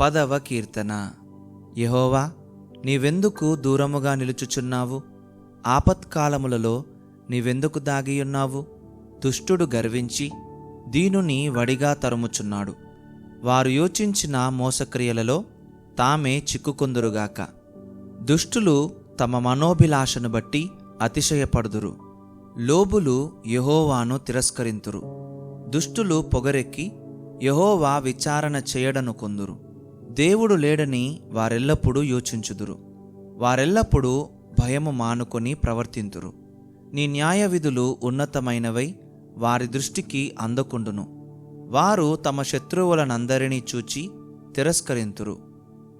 పదవ కీర్తన. యహోవా నీవెందుకు దూరముగా నిలుచుచున్నావు? ఆపత్కాలములలో నీవెందుకు దాగియున్నావు? దుష్టుడు గర్వించి దీనుని వడిగా తరుముచున్నాడు. వారు యోచించిన మోసక్రియలలో తామే చిక్కుకొందురుగాక. దుష్టులు తమ మనోభిలాషను బట్టి అతిశయపడుదురు. లోబులు యహోవాను తిరస్కరింతురు. దుష్టులు పొగరెక్కి యహోవా విచారణ చేయడను కొందురు దేవుడు లేడని వారెల్లప్పుడూ యోచించుదురు. వారెల్లప్పుడూ భయము మానుకొని ప్రవర్తింతురు. నీ న్యాయ విధులు ఉన్నతమైనవై వారి దృష్టికి అందకుండును. వారు తమ శత్రువులనందరినీ చూచి తిరస్కరింతురు.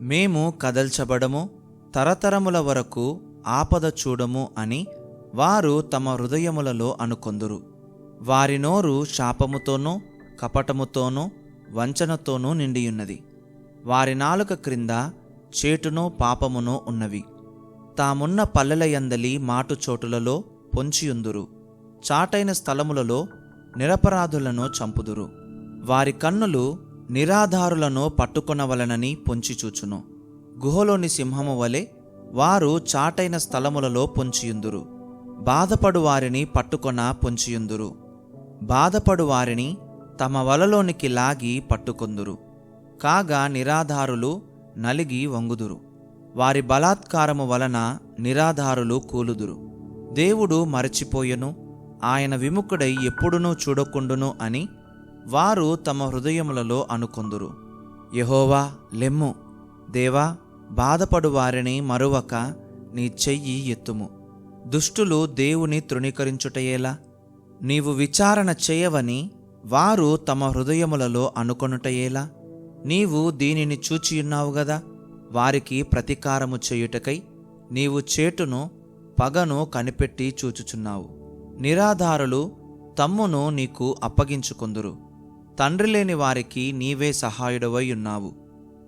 మేము కదల్చబడము తరతరముల వరకు ఆపద చూడము అని వారు తమ హృదయములలో అనుకొందురు. వారి నోరు శాపముతోనూ కపటముతోనూ వంచనతోనూ నిండియున్నది. వారి నాలుక క్రింద చేటునో పాపమునో ఉన్నవి. తామున్న పల్లెలయందలి మాటు చోటులలో పొంచియుందురు. చాటైన స్థలములలో నిరపరాధులను చంపుదురు. వారి కన్నులు నిరాధారులను పట్టుకొనవలనని పొంచిచూచును. గుహలోని సింహము వలె వారు చాటైన స్థలములలో పొంచియుందురు. బాధపడు వారిని పట్టుకొన పొంచియుందురు. బాధపడు వారిని తమ వలలోనికి లాగి పట్టుకొందురు. కాగా నిరాధారులు నలిగి వంగుదురు. వారి బలాత్కారము వలన నిరాధారులు కూలుదురు. దేవుడు మరచిపోయెను ఆయన విముఖుడై ఎప్పుడునూ చూడకుండును అని వారు తమ హృదయములలో అనుకొందురు. యహోవా లెమ్ము. దేవా బాధపడు వారిని మరువక నీ చెయ్యి ఎత్తుము. దుష్టులు దేవుని తృణీకరించుటయేలా? నీవు విచారణ చేయవని వారు తమ హృదయములలో అనుకొనుటయేలా? నీవు దీనిని చూచియున్నావు గదా? వారికి ప్రతీకారము చేయుటకై నీవు చేటును పగను కనిపెట్టి చూచుచున్నావు. నిరాధారులు తమ్మును నీకు అప్పగించుకుందురు. తండ్రి లేని వారికి నీవే సహాయుడవై ఉన్నావు.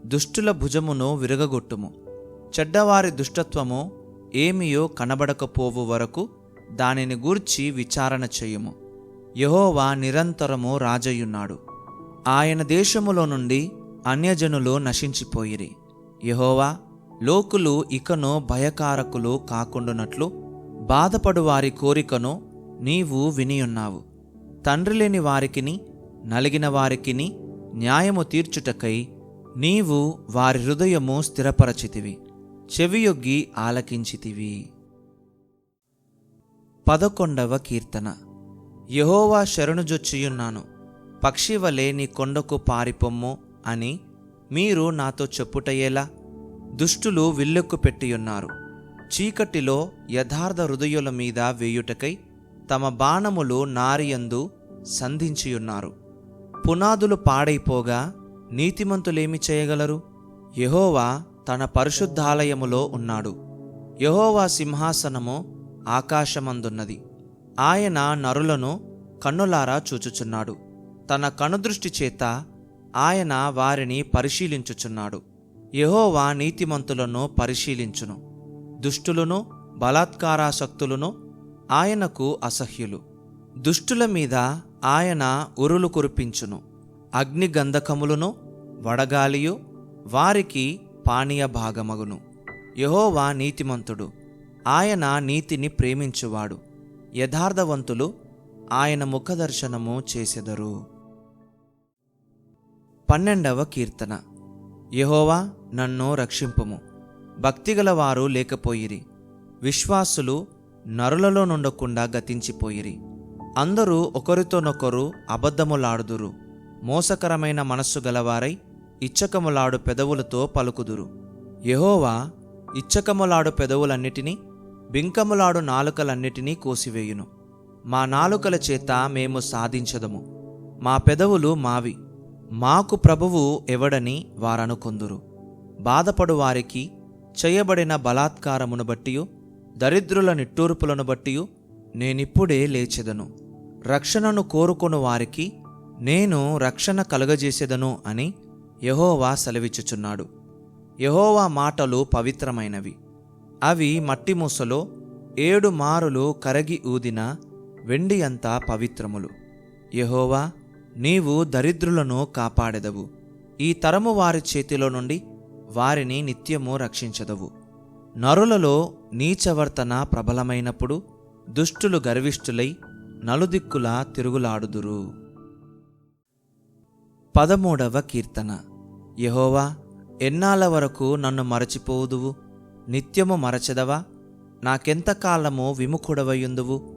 దుష్టుల భుజమును విరగగొట్టుము. చెడ్డవారి దుష్టత్వము ఏమియో కనబడకపోవు వరకు దానిని గూర్చి విచారణ చేయుము. యహోవా నిరంతరము రాజయ్యున్నాడు. ఆయన దేశములో నుండి అన్యజనులు నశించిపోయిరి. యహోవా లోకులు ఇకను భయకారకులు కాకుండునట్లు బాధపడు వారి కోరికను నీవు వినియున్నావు. తండ్రి లేని వారికిని నలిగిన వారికిని న్యాయము తీర్చుటకై నీవు వారి హృదయము స్థిరపరచితివి. చెవియొగ్గి ఆలకించితివి. పదకొండవ కీర్తన. యహోవా శరణుజొచ్చియున్నాను. పక్షివలే నీ కొండకు పారిపొమ్ము. అని మీరు నాతో చెప్పుటయేలా దుష్టులు విల్లెక్కు పెట్టియున్నారు. చీకటిలో యథార్థ హృదయుల మీద వేయుటకై తమ బాణములు నారియందు సంధించియున్నారు. పునాదులు పాడైపోగా నీతిమంతులేమి చేయగలరు? యహోవా తన పరిశుద్ధాలయములో ఉన్నాడు. యహోవా సింహాసనము ఆకాశమందున్నది. ఆయన నరులను కన్నులారా చూచుచున్నాడు. తన కనుదృష్టి చేత ఆయన వారిని పరిశీలించుచున్నాడు. యహోవా నీతిమంతులను పరిశీలించును. దుష్టులను బలాత్కారాసక్తులను ఆయనకు అసహ్యులు. దుష్టుల మీద ఆయన ఉరులు కురిపించును. అగ్ని గంధకములను వడగాలియు వారికి పానీయ భాగమగును. యహోవా నీతిమంతుడు. ఆయన నీతిని ప్రేమించువాడు. యథార్థవంతులు ఆయన ముఖదర్శనము చేసెదరు. పన్నెండవ కీర్తన. యహోవా నన్ను రక్షింపుము. భక్తిగల వారు లేకపోయిరి. విశ్వాసులు నరులలో నుండకుండా గతించిపోయిరి. అందరూ ఒకరితోనొకరు అబద్ధములాడుదురు. మోసకరమైన మనస్సు గలవారై ఇచ్చకములాడు పెదవులతో పలుకుదురు. యహోవా ఇచ్చకములాడు పెదవులన్నిటినీ బింకములాడు నాలుకలన్నిటినీ కోసివేయును. మా నాలుకల చేత మేము సాధించదము. మా పెదవులు మావి. మాకు ప్రభువు ఎవడని వారనుకొందురు. బాధపడు వారికి చేయబడిన బలాత్కారమును బట్టి దరిద్రుల నిట్టూర్పులను బట్టి నేనిప్పుడే లేచెదను. రక్షణను కోరుకొను వారికి నేను రక్షణ కలుగజేసేదను అని యహోవా సెలవిచ్చుచున్నాడు. యహోవా మాటలు పవిత్రమైనవి. అవి మట్టి మూసలో ఏడు మారులు కరగి ఊదిన వెండి అంతా పవిత్రములు. యహోవా నీవు దరిద్రులను కాపాడెదవు. ఈ తరము వారి చేతిలో నుండి వారిని నిత్యము రక్షించదవు. నరులలో నీచవర్తన ప్రబలమైనప్పుడు దుష్టులు గర్విష్ఠులై నలుదిక్కులా తిరుగులాడుదురు. పదమూడవ కీర్తన. యహోవా ఎన్నాళ్ళ వరకు నన్ను మరచిపోదువు నిత్యము మరచెదవా? నాకెంతకాలము విముఖుడవయుందువు?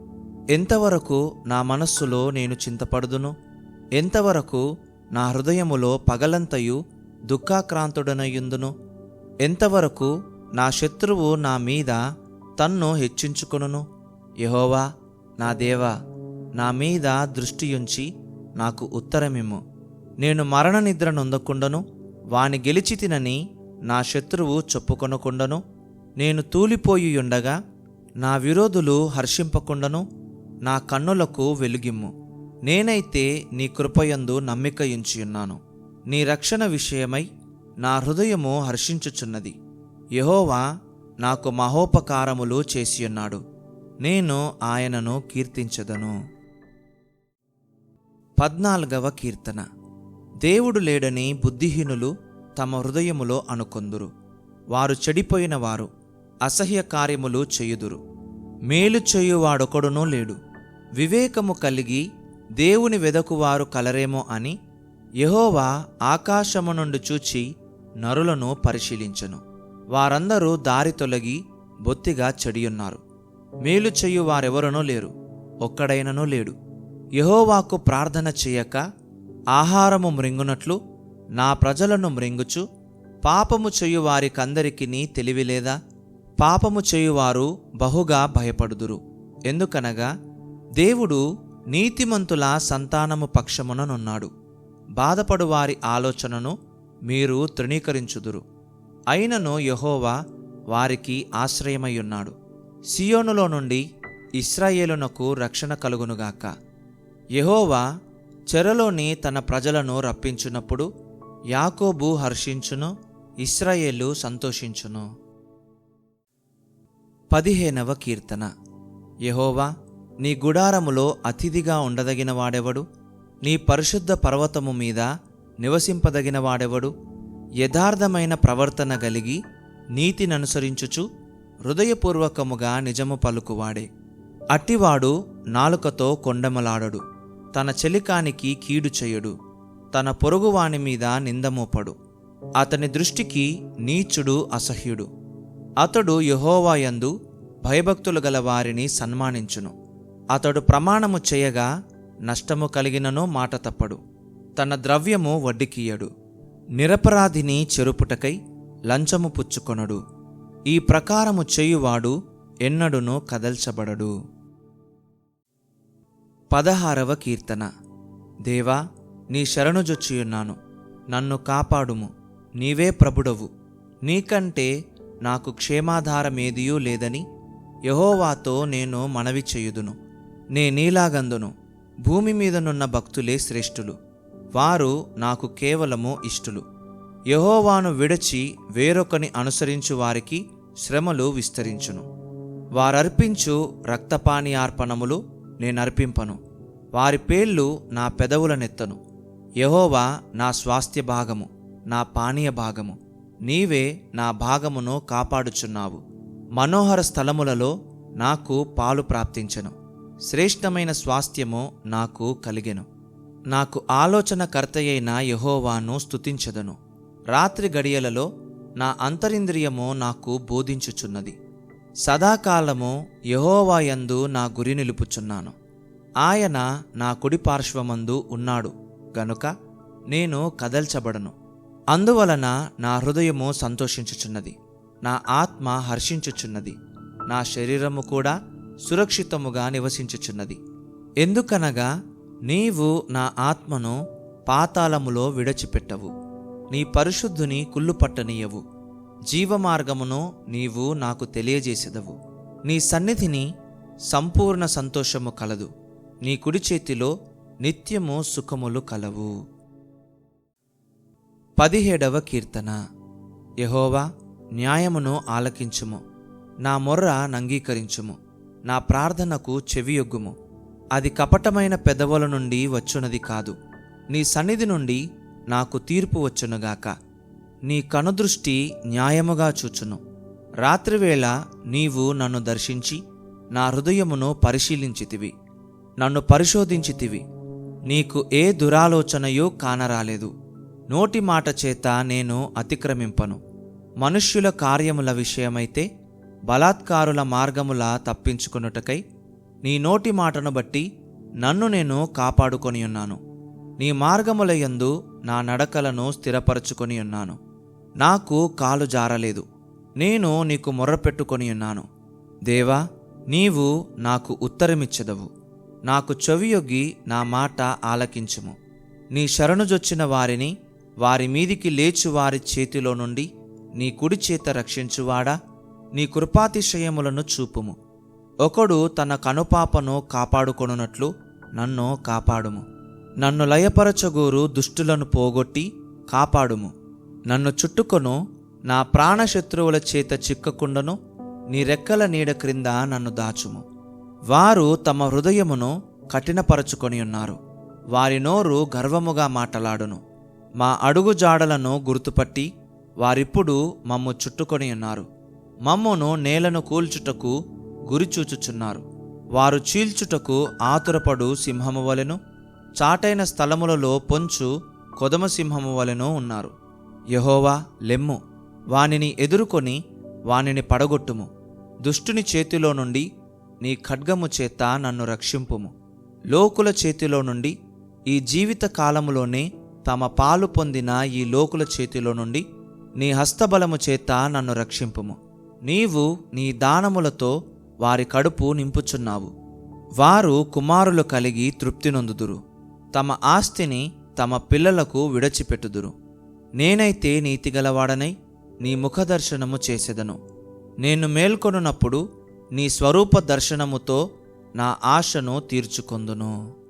ఎంతవరకు నా మనస్సులో నేను చింతపడుదును? ఎంతవరకు నా హృదయములో పగలంతయు దుఃఖాక్రాంతుడనయుందును? ఎంతవరకు నా శత్రువు నా మీద తన్ను హెచ్చించుకొనును? యహోవా నా దేవా నా మీద దృష్టియుంచి నాకు ఉత్తరమిమ్ము. నేను మరణ నిద్ర నొందకుండను వాని గెలిచి తినని నా శత్రువు చెప్పుకొనకుండను. నేను తూలిపోయి ఉండగా నా విరోధులు హర్షింపకుండను నా కన్నులకు వెలుగిమ్ము. నేనైతే నీ కృపయందు నమ్మికయుంచియున్నాను. నీ రక్షణ విషయమై నా హృదయము హర్షించుచున్నది. యహోవా నాకు మహోపకారములు చేసియున్నాడు. నేను ఆయనను కీర్తించదను. పద్నాలుగవ కీర్తన. దేవుడు లేడని బుద్ధిహీనులు తమ హృదయములో అనుకొందురు. వారు చెడిపోయిన వారు అసహ్య కార్యములు చేయుదురు. మేలు చేయువాడొకడునూ లేడు. వివేకము కలిగి దేవుని వెదకువారు కలరేమో అని యహోవా ఆకాశము నుండి చూచి నరులను పరిశీలించను. వారందరూ దారి తొలగి బొత్తిగా చెడియున్నారు. మేలు చెయ్యు వారెవరనూ లేరు ఒక్కడైననూ లేడు. యహోవాకు ప్రార్థన చేయక ఆహారము మృంగునట్లు నా ప్రజలను మృంగుచు. పాపము చేయు వారికందరికిని తెలివిలేదా పాపము చేయువారు బహుగా భయపడుదురు. ఎందుకనగా దేవుడు నీతిమంతుల సంతానము పక్షముననున్నాడు. బాధపడు వారి ఆలోచనను మీరు తృణీకరించుదురు. అయినను యహోవా వారికి ఆశ్రయమయ్యున్నాడు. సియోనులో నుండి ఇస్రాయేలునకు రక్షణ కలుగునుగాక. యహోవా చెరలోని తన ప్రజలను రప్పించినప్పుడు యాకోబు హర్షించును ఇస్రాయేలు సంతోషించును. పదిహేనవ కీర్తన. యహోవా నీ గుడారములో అతిథిగా ఉండదగిన వాడెవడు నీ పరిశుద్ధ పర్వతము మీద నివసింపదగిన వాడెవడు యథార్థమైన ప్రవర్తన కలిగి నీతిననుసరించుచు హృదయపూర్వకముగా నిజము పలుకువాడే. అట్టివాడు నాలుకతో కొండమలాడడు. తన చెలికానికి కీడు చేయడు. తన పొరుగువాని మీద నిందమోపడు. అతని దృష్టికి నీచుడు అసహ్యుడు. అతడు యహోవాయందు భయభక్తులు గల వారిని సన్మానించును. అతడు ప్రమాణము చేయగా నష్టము కలిగిననో మాట తప్పడు. తన ద్రవ్యము వడ్డీకియడు నిరపరాధిని చెరుపుటకై లంచము పుచ్చుకొనడు. ఈ ప్రకారము చేయువాడు ఎన్నడును కదల్చబడడు. పదహారవ కీర్తన. దేవా నీ శరణుజొచ్చియున్నాను నన్ను కాపాడుము. నీవే ప్రభుడవు. నీకంటే నాకు క్షేమాధారమేదియూ లేదని యహోవాతో నేను మనవి చేయుదును. నే నీలాగందును. భూమి మీదనున్న భక్తులే శ్రేష్ఠులు. వారు నాకు కేవలము ఇష్టులు. యహోవాను విడచి వేరొకని అనుసరించు వారికి శ్రమలు విస్తరించును. వారర్పించు రక్తపానీయార్పణములు నేనర్పింపను. వారి పేర్లు నా పెదవులనెత్తను యహోవా నా స్వాస్థ్య భాగము నా పానీయ భాగము. నీవే నా భాగమును కాపాడుచున్నావు. మనోహర స్థలములలో నాకు పాలు ప్రాప్తించను. శ్రేష్టమైన స్వాస్థ్యము నాకు కలిగెను. నాకు ఆలోచనకర్తయైన యహోవాను స్థుతించదను రాత్రి గడియలలో నా అంతరింద్రియము నాకు బోధించుచున్నది. సదాకాలము యహోవాయందు నా గురి నిలుపుచున్నాను. ఆయన నా కుడి పార్శ్వమందు ఉన్నాడు. గనుక నేను కదల్చబడను. అందువలన నా హృదయము సంతోషించుచున్నది. నా ఆత్మ హర్షించుచున్నది. నా శరీరము కూడా సురక్షితముగా నివసించుచున్నది. ఎందుకనగా నీవు నా ఆత్మను పాతాళములో విడచిపెట్టవు. నీ పరిశుద్ధుని కుళ్ళు పట్టనీయవు. జీవమార్గమును నీవు నాకు తెలియజేసెదవు. నీ సన్నిధిని సంపూర్ణ సంతోషము కలదు. నీ కుడి చేతిలో నిత్యము సుఖములు కలవు. పదిహేడవ కీర్తన. యహోవా న్యాయమును ఆలకించుము. నా మొర్ర నంగీకరించుము. నా ప్రార్థనకు చెవియొగ్గుము. అది కపటమైన పెదవుల నుండి వచ్చునది కాదు. నీ సన్నిధి నుండి నాకు తీర్పు వచ్చునుగాక. నీ కనుదృష్టి న్యాయముగా చూచును. రాత్రివేళ నీవు నన్ను దర్శించి నా హృదయమును పరిశీలించితివి. నన్ను పరిశోధించితివి. నీకు ఏ దురాలోచనయో కానరాలేదు. నోటి మాట చేత నేను అతిక్రమింపను. మనుష్యుల కార్యముల విషయమైతే బలాత్కారుల మార్గములా తప్పించుకొనుటకై నీ నోటి మాటను బట్టి నన్ను నేను కాపాడుకొని ఉన్నాను. నీ మార్గముల యందు నా నడకలను స్థిరపరచుకొని ఉన్నాను. నాకు కాలు జారలేదు. నేను నీకు మొర్రపెట్టుకొని ఉన్నాను. దేవా నీవు నాకు ఉత్తరమిచ్చదవు. నాకు చెవియొగ్గి నా మాట ఆలకించుము. నీ శరణుజొచ్చిన వారిని వారి మీదికి లేచు వారి చేతిలో నుండి నీ కుడి చేత రక్షించువాడా? నీ కృపాతిశయములను చూపుము. ఒకడు తన కనుపాపను కాపాడుకొనున్నట్లు నన్ను కాపాడుము. నన్ను లయపరచగోరు దుష్టులను పోగొట్టి కాపాడుము. నన్ను చుట్టుకొను నా ప్రాణశత్రువుల చేత చిక్కకుండను నీ రెక్కల నీడ క్రింద నన్ను దాచుము. వారు తమ హృదయమును కఠినపరచుకొని ఉన్నారు వారి నోరు గర్వముగా మాటలాడును. మా అడుగుజాడలను గుర్తుపట్టి వారిప్పుడు మమ్ము చుట్టుకొని ఉన్నారు మమ్మును నేలను కూల్చుటకు గురిచూచుచున్నారు వారు చీల్చుటకు ఆతురపడు సింహము వలెను చాటైన స్థలములలో పొంచు కొదమ సింహము వలెను ఉన్నారు. యహోవా లెమ్ము వానిని ఎదుర్కొని వానిని పడగొట్టుము. దుష్టుని చేతిలో నుండి నీ ఖడ్గము చేత నన్ను రక్షింపుము. లోకుల చేతిలో నుండి ఈ జీవిత కాలములోనే తమ పాలు పొందిన ఈ లోకుల చేతిలో నుండి నీ హస్తబలము చేత నన్ను రక్షింపుము. నీవు నీ దానములతో వారి కడుపు నింపుచున్నావు. వారు కుమారులు కలిగి తృప్తి నొందుదురు. తమ ఆస్తిని తమ పిల్లలకు విడచిపెట్టుదురు. నేనైతే నీతిగలవాడనై నీ ముఖదర్శనము చేసెదను. నేను మేల్కొనున్నప్పుడు నీ స్వరూప దర్శనముతో నా ఆశను తీర్చుకొందును.